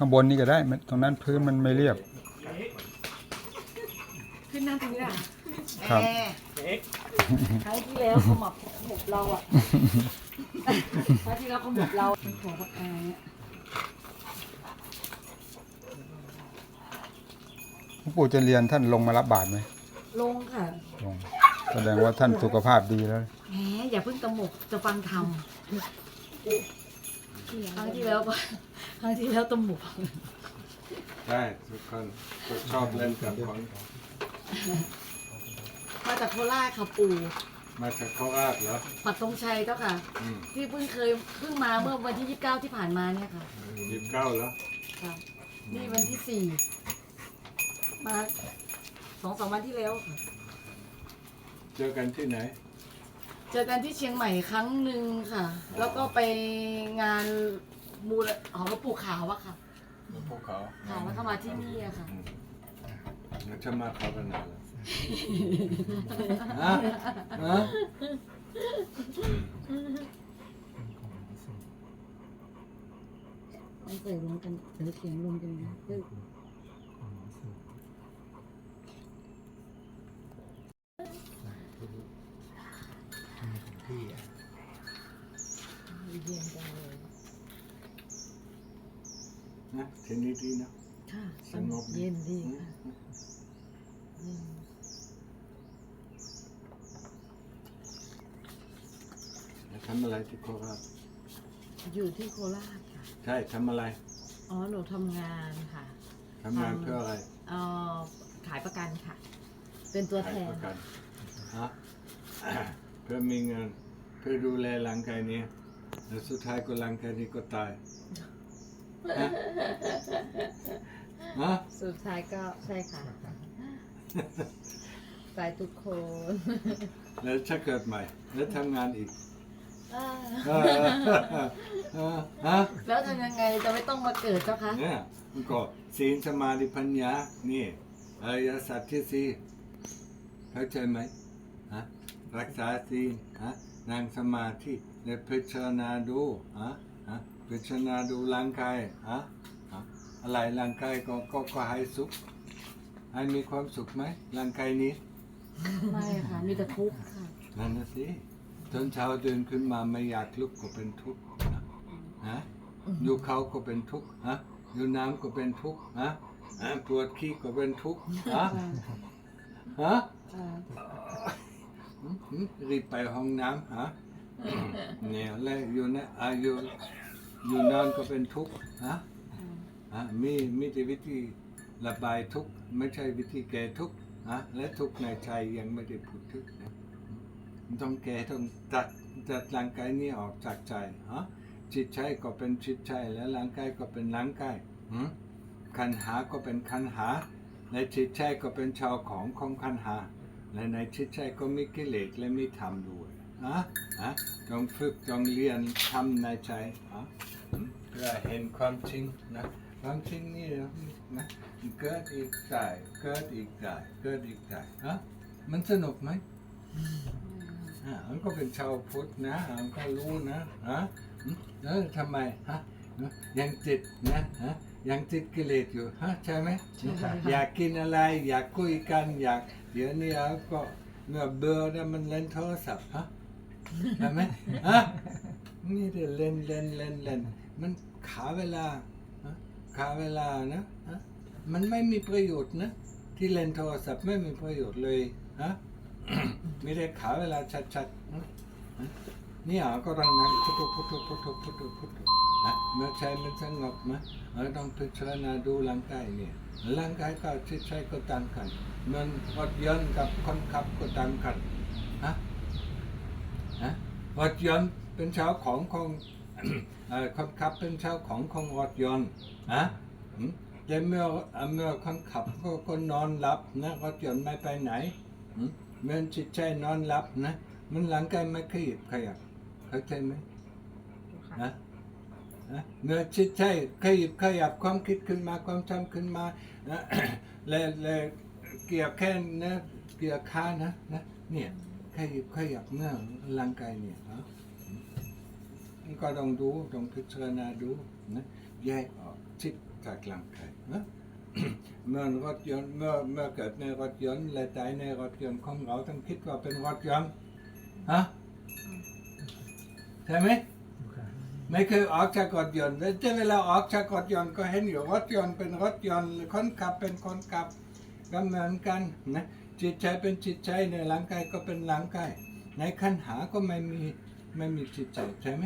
ข้างบนนี่ก็ได้มันตรงนั้นพื้นมันไม่เรียบ ขึ้นนั่งตรงนี้อะครับ แหมครั้งที่แล้วเขาหมับหมบเราอะครั้งที่แล้วเขาหมบเราเป็นของปากกาเนี่ยหลวงปู่จะเรียนท่านลงมารับบาตรไหมลงค่ะลงแสดงว่าท่านสุขภาพดีแล้ว แหมอย่าเพิ่งตะหมกจะฟังธรรม ครั้งที่แล้วก็ครั้งที่แล้วตะหมกใช่ทุกคนก็ชอบเล่นกับคนมาจากโคราชค่ะปู่มาจากโคราชเหรอปักธงชัยเจ้าค่ะ อืมที่เพิ่งเคยเพิ่งมาเมื่อวันที่ 29 ที่ผ่านมาเนี่ยค่ะยี่สิบเก้าเหรอค่ะนี่วันที่สี่มาสองสามวันที่แล้วค่ะ เจอกันที่ไหน เจอกันที่เชียงใหม่ครั้งหนึ่งค่ะ แล้วก็ไปงานมูลหอหลวงปู่ขาวอะค่ะภูเขาค่ะแล้วก็มาที่นี่อะค่ะอืมแล้วจะมาเขาเป็นอะไรฮะฮะไม่เคยรวมกันเดี๋ยวเสียงรวมกันนะเออเย็นจังเลย นะที่นี่ดีนะ ค่ะสงบดีเย็นดีอืมค่ะเย็นแล้วทำอะไรที่โคราชอยู่ที่โคราชค่ะ ใช่ทำอะไรอ๋อหนูทำงานค่ะทำงานเพื่ออะไรเอ่อขายประกันค่ะ เป็นตัวขาแทยนประกันฮะ เพื่อมีเงินเพื่อดูแลร่างกายนี้แล้วสุดท้ายก็ร่างกายนี้ก็ตาย ฮะฮะสุดท้ายก็ใช่ค่ะ ไปทุกคน แล้วถ้าเกิดใหม่ แล้วทำงานอีกอ่าเออเออฮะแล้วทำยังไงจะไม่ต้องมาเกิดเจ้าคะเนี่ยมันก็ศีลสมาธิปัญญา นี่อริยสัจที่สี่เข้าใจไหมฮะรักษาศีลฮะนั่งสมาธิและพิจารณาดูฮะฮะ พิจารณาดูร่างกายฮะฮะอะไรร่างกายก็ก็ก็ให้สุข ให้มีความสุขไหมร่างกายนี้ ไม่ค่ะ มีแต่ทุกข์ค่ะนั่นนะสิตอนเช้าเดินขึ้นมาไม่อยากลุกก็เป็นทุกข์นะฮะอยู่เขาก็เป็นทุกข์ฮะอยู่น้ำก็เป็นทุกข์ฮะฮะปวดขี้ก็เป็นทุกข์ฮะฮะอ่าหืมหืมรีบไปห้องน้ำฮะเนี่ยแล้วอยู่ในอายุ อยู่นอนก็เป็นทุกข์ฮะฮะมีมีแต่วิธีระบายทุกข์ไม่ใช่วิธีแก้ทุกข์ฮะและทุกข์ในใจยังไม่ได้พูดถึงนะต้องแก้ต้องตัดตัดร่างกายนี้ออกจากใจฮะจิตใจก็เป็นจิตใจและร่างกายก็เป็นร่างกายหืมขันหาก็เป็นขันหาในจิตใจก็เป็นชาวของของขันหาและในจิตใจก็มีกิเลสและมีธรรมด้วย ฮะฮะต้องฝึกต้องเรียนทำในใจฮะหืมเพื่อเห็นความจริงนะความจริงนี่นะนะเกิดอีกได้เกิดอีกได้เกิดอีกได้ฮะมันสนุกไหมอ่ามันก็เป็นชาวพุทธนะอ่ามันก็รู้นะฮะอืมแล้วทำไมฮะยังติดนะฮะยังติดกิเลสอยู่ฮะใช่ไหมอยากกินอะไรอยากคุยกันอยากเดี๋ยวนี้อะก็เมื่อเบื่อเนี่ยมันเล่นโทรศัพท์ฮะ ใช่ไหมฮะนี่เดี๋ยวเล่นเล่นเล่นเล่นมันขาเวลาฮะขาเวลานะฮะมันไม่มีประโยชน์นะที่เล่นโทรศัพท์ไม่มีประโยชน์เลยฮะม่ได้ขาเวลาชัดๆนะนี่ยก็รังนั้นพุทโธพุทโธพุทโธพุทโธพุทโธนะเมื่อใจมันสงบนะเราต้องพิจารณาดูร่างกายเนี่ยร่างกายกับจิตใจก็ตางกันมันรถยนต์กับคนขับก็ตางกันฮะะรถยนต์เป็นเช้าของของเอ่อคนขับเป็นเช้าของของรถยนต์ฮะอืมแต่เมื่อเมื่อคนขับก็ก็นอนหลับนะรถยนต์ไม่ไปไหนอืมเหมือนจิตใจนอนหลับนะมันหลังกายไม่ขยับขยับเข้าใจไหมนะนะเมื่อจิตใจขยับขยับความคิดขึ้นมาความจำขึ้นมานะและและเกี่ยวแค่นะเกี่ยวขานะนะเนี่ย ขยับขยับเมื่อร่างกายเนี่ยนะก็ต้องดูต้องพิจารณาดูนะแยกออกจิตจากร่างกายนะเมื่อรถยนต์เมื่อเมื่อเกิดในรถยนต์และตายในรถยนต์ของเราต้องคิดว่าเป็นรถยนต์ฮะใช่ไหมไม่เคยออกจากรถยนต์แล้วเวลาออกจากรถยนต์ก็เห็นอยู่รถยนต์เป็นรถยนต์คนขับเป็นคนขับก็เหมือนกันนะ จิตใจเป็นจิตใจในร่างกายก็เป็นร่างกาย ในขันหาก็ไม่มีไม่มีจิตใจใช่ไหม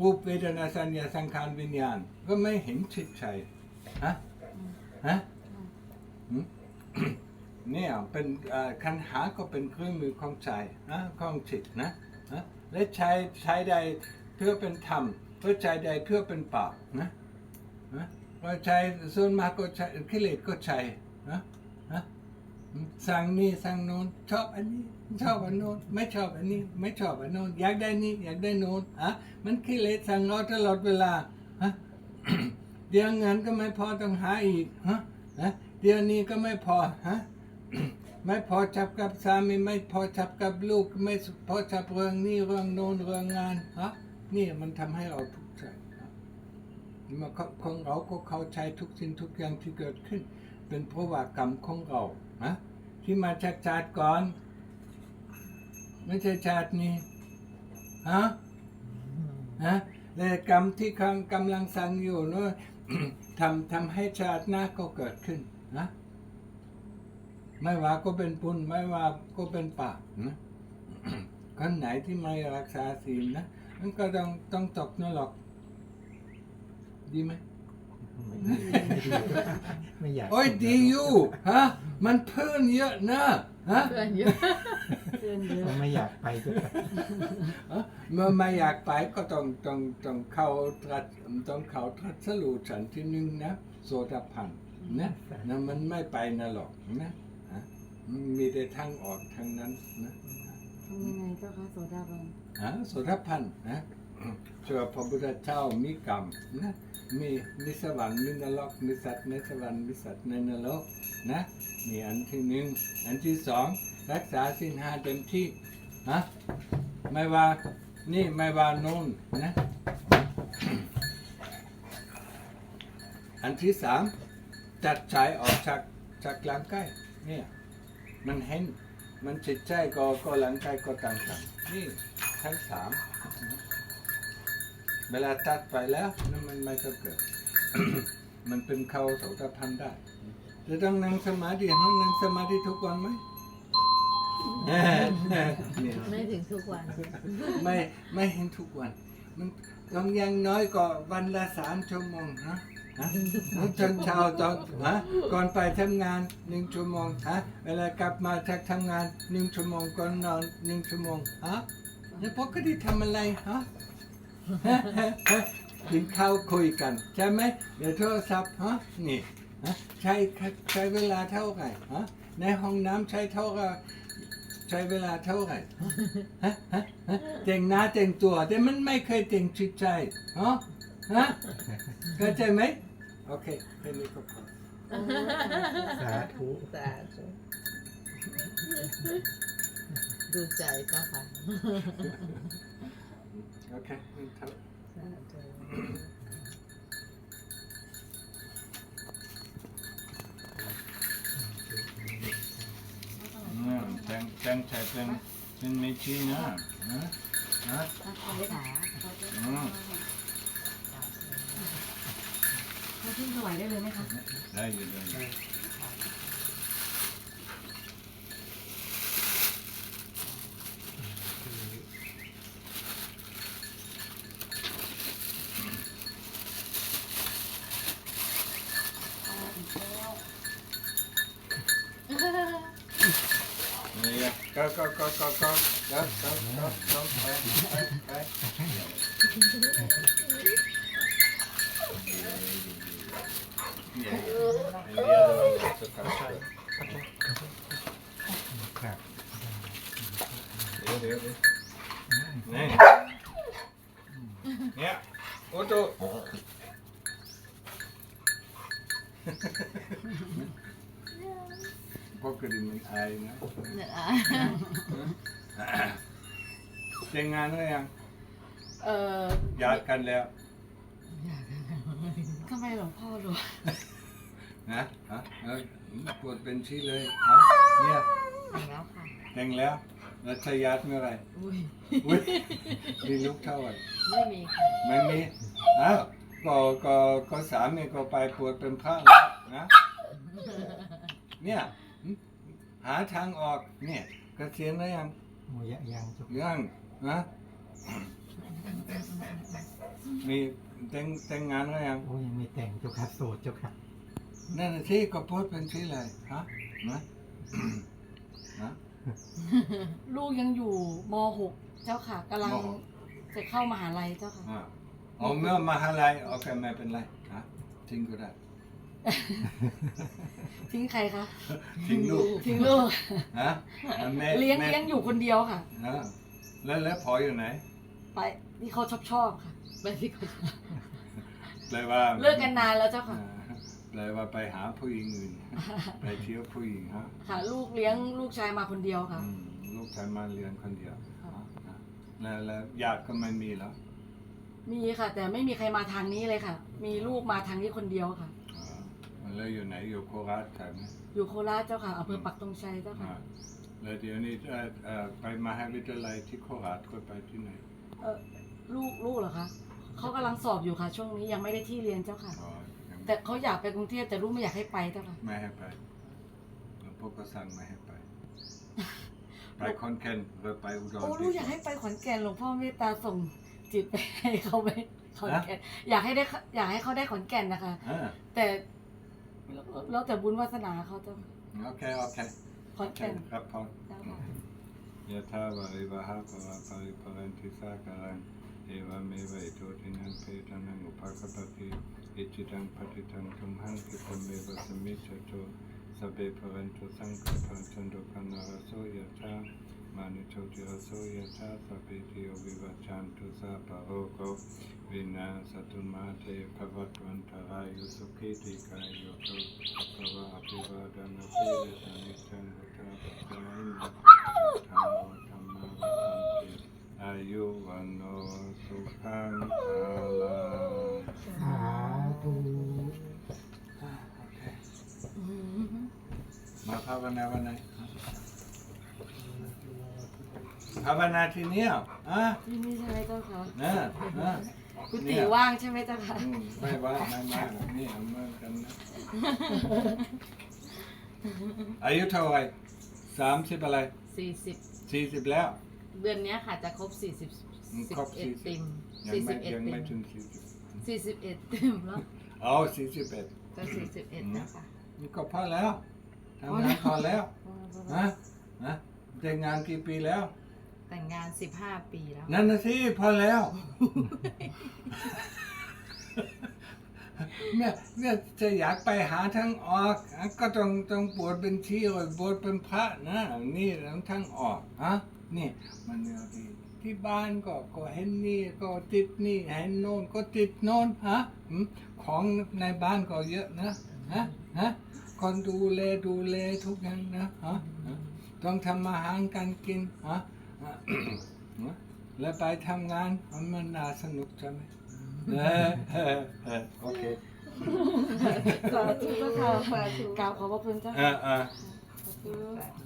รูปเวทนาสัญญาสังขารวิญญาณ ก็ไม่เห็นจิตใจฮะฮะเนี่ยเป็นคันหาก็เป็นเครื่องมือของใจนะของจิตนะนะและใช้ใช้ใดเพื่อเป็นธรรมเพื่อใจใดเพื่อเป็นปากนะนะเราใช้ส่วนมากก็ใช้กิเลสก็ใช้นะ สั่งนี่สั่งโน้นชอบอันนี้ ชอบอันโน้นไม่ชอบอันนี้ ไม่ชอบอันโน้นอยากได้นี่อยากได้โน้นอะมันกิเลสสั่งเราตลอดเวลาฮะเดี๋ยวเงินก็ไม่พอต้องหาอีกฮะฮะเดี๋ยวนี้ก็ไม่พอฮะไม่พอจับกับสามีไม่พอจับกับลูก ไม่พอจับเรื่องนี้เรื่องโน้นเรื่องงานฮะนี่มันทำให้เราทุกข์ใจมันของเราก็เข้าใจทุกสิ่งทุกอย่างที่เกิดขึ้น เป็นเพราะว่ากรรมของเรา ฮะที่มาจากชาติก่อน ไม่ใช่ชาตินี้ฮะฮะและกรรมที่กำลังกำลังสั่งอยู่เนอะทำทำให้ชาติหน้าก็เกิดขึ้นนะไม่ว่าก็เป็นปุญไม่ว่าก็เป็นปากนะคนไหนที่ไม่รักษาศีลนะมันก็ต้องต้องตกนรกดีไหม ไม่อยากโอ้ยดีอยู่ฮะมันเพิ่นเยอะนะฮะเพื่อนเยอะเตือนเยอะผมไม่อยากไปด้วยเมื่อไม่อยากไปก็ต้องต้องต้องเข้าตรัสต้องเข้าตรัสสรูฉันที่หนึ่งนะโสดาพันธ์นะนะมันไม่ไปนะหรอกนะฮะมันมีแต่ทางออกทางนั้นนะทำยังไงเจ้าคะโสดาบันฮะโสดาพันธ์นะเชื่อพระพุทธเจ้ามีกรรมนะ มีมีสวรรค์มีนรกมีสัตว์ในสวรรค์มีสัตว์ในนรกนะนี่อันที่หนึ่งอันที่สองรักษาสิ้นห้าเต็มที่ฮะไม่ว่านี่ไม่ว่าโน่นนะอันที่สามจัดใจออกจากจากร่างใกายเนี่ยมันเห็นมันจิตใจก็ก็ร่างกายก็ต่างกันนี่ทั้งสาม เวลาตัดไปแล้วนั่นมันไม่ก็เกิด มันเป็นเขาโสตพันธ์ได้จะต้องนั่งสมาธิห้องนั่งสมาธิทุกวันไหมเนี่ยไม่ถึงทุกวัน ไม่ไม่เห็นทุกวัน มันต้องอยังน้อยก็วันละสามชั่วโมงฮะฮะตอนเช้าตอนฮะก่อนไปทำงานหนึ่งชั่วโมงฮะเวลากลับมาจากทำงานหนึ่งชั่วโมงก่อนนอนหนึ่งชั่วโมงฮะแล้วปกติทำอะไรฮะฮะฮะฮะ กินข้าวคุยกัน ใช่ไหมเดี๋ยวโทรศัพท์ฮะนี่ฮะใช้ใช้เวลาเท่าไหร่ฮะในห้องน้ำใช้เท่าไหร่ใช้เวลาเท่าไหร่ฮะฮะฮะแต่งหน้าแต่งตัว แต่มันไม่เคยแต่งจิตใจฮะฮะเข้าใจไหมโอเคแค่นี้ก็พอสาธุสาธุดูใจเจ้าค่ะ โอเคนี่เท่าสาธุอืมแตงแตงใช้เป็นเป็นไม่ชี้นะนะนะถ้าเขาไม่ถาเขาจะอืมเขาขึ้นถวายได้เลยไหมคะได้อยู่ได้อยู่ นี่ ก็ก็ก็ก็ก็ก็ก็ก็ไปไปไปเนี่ยไอ้เดียวเราจะกลับไปครับเดี๋ยวเดี๋ยวเนี่ยโอ้โตพวกกระดิ่งมัน อายนะเนี่ยอะแต่งงานหรือยังเออหยาดกันแล้วเทำไมหลวงพ่อรู้นะฮะเออปวดเป็นชี้เลยฮะเนี่ยถึงแล้วค่ะแต่งแล้วแล้วชยัดเมื่อไหร่อุ้ยอุ้ยมีลูกเท่าไหร่ไม่มีค่ะไม่มีอ้าวก็ก็ก็สามีก็ไปปวดเป็นพระแล้วนะเนี่ย หึหาทางออกเนี่ยเกษียณแล้วยังโอ้ยยังเจ้าค่ะยังนะมีแต่งแต่งงานแล้วยังโอ้ยยังไม่แต่งเจ้าค่ะโสดเจ้าค่ะนั่นน่ะที่ก็พูดเป็นที่เลยฮะนะนะลูกยังอยู่ม .6 เจ้าค่ะกำลังมหกจะเข้ามหาลัยเจ้าค่ะ อ่าเอาเมื่อมหาลัยโอเคไม่เป็นไรฮะทิ้งก็ได้ ทิ้งใครคะทิ้งลูกทิ้งลูกฮะแม่เลี้ยงแม่เลี้ยงอยู่คนเดียวค่ะอ่าแล้วแล้วพออยู่ไหน ไปที่เขาชอบชอบค่ะไปที่เขาแปลว่าเลิกกันนานแล้วเจ้าอ่าค่ะแปลว่าไปหาผู้หญิงอื่นไปเที่ยวผู้หญิงฮะค่ะลูกเลี้ยงลูกชายมาคนเดียวค่ะอืมลูกชายมาเรียนคนเดียวค่ะอ่าแล้วแล้วญาติก็ไม่มีแล้วมีค่ะ แต่ไม่มีใครมาทางนี้เลยค่ะ มีลูกมาทางนี้คนเดียวค่ะอ่า แล้วอยู่ไหนอยู่โคราชใช่ไหมอยู่โคราชเจ้าค่ะอำเภอปักตงชัยเจ้าค่ะ อ่าแล้วเดี๋ยวนี้เอ่อเอ่อไปมหาวิทยาลัยที่โคราชก็ไปที่ไหนเออลูกลูกเหรอคะเขากำลังสอบอยู่ค่ะ ช่วงนี้ยังไม่ได้ที่เรียนเจ้าค่ะ อ๋อยังแต่เขาอยากไปกรุงเทพแต่ลูกไม่อยากให้ไปเจ้าค่ะ ไม่ให้ไปหลวงพ่อก็สั่งไม่ให้ไป ไปคอนแก่นหรือไปอุดรโอ้ลูกอยากให้ไปขอนแก่นหลวงพ่อเมตตาส่งจิตไปให้เขาไปขอนแก่นอยากให้ได้อยากให้เขาได้ขอนแก่นนะคะ อ่าแต่ แล้วแต่บุญวาสนาเขาเจ้าค่ะโอเค โอเคขอนแก่นครับพอเจ้าค่ะยะถาวาริวหาปวะปริปรันติสาการังเอวเมวะอิโตทินังเพตานังอุปากปติอิจิตังปฏิตังทุมหังคิปะเมวะสมิจจโตสพเปปะวันตุสังฆปันจันโดปนารโสยะถา มานิโชติรโสยะถาสพเพติโยวิวัจจันตุสาปะโรโกวินาสตุมาเต ภวัตวันตรายสุขิติกายโยโกภวะอภิวาดนาเปเรสานิจังวุฒาปัจจายินธรรมธรรมะติอายุวันโนสุขังภาลังสาธุมาภาวนาวันไหนภาวนาที่เนี้ยอะที่นี่ใช่ไหมเจ้าค่ะนะนะกุฏิว่างใช่ไหมเจ้าค่ะอืมไม่ว่าไม่มากนี่เอาเหมือนกันนะอายุเท่าไหร่สามสิบอะไรสี่สิบสี่สิบแล้ว เดือนเนี้ยค่ะจะครบสี่สิบอืมสิบครบเอ็ด40ติมยังสี่ไม่สิบเอ็ดยังติไม่มถึงสี่สิบสี่สิบเอ็ดติมแล้วอ๋อสี่สิบเอ็ด จะสี่สิบเอ็ดแล้วค่ะ นี่ก็พอแล้วทำงานพอแล้วฮะฮะแต่งงานกี่ปีแล้ว แต่งงานสิบห้าปีแล้ว นั่นนะสิพอแล้ว เนี่ยเนี่ยจะอยากไปหาทางออกอะก็ต้องต้องบวชเป็นชีหรือบวชเป็นพระนะนี่ต้องทางออกฮะนี่มันเนี่ยที่ที่บ้านก็ก็เห็นนี่ก็ติดนี่เห็นโน่นก็ติดโน่นฮะหืมของในบ้านก็เยอะนะฮะฮะคนดูแลดูแลทุกอย่างนะฮะฮะต้องทำอาหารการกินฮะอะ แล้วไปทำงานมันน่าสนุกใช่ไหมเออเออเออโอเคสาธุเจ้าค่ะกราบขอบพระคุณเจ้าเอค่ะอเออสาธุ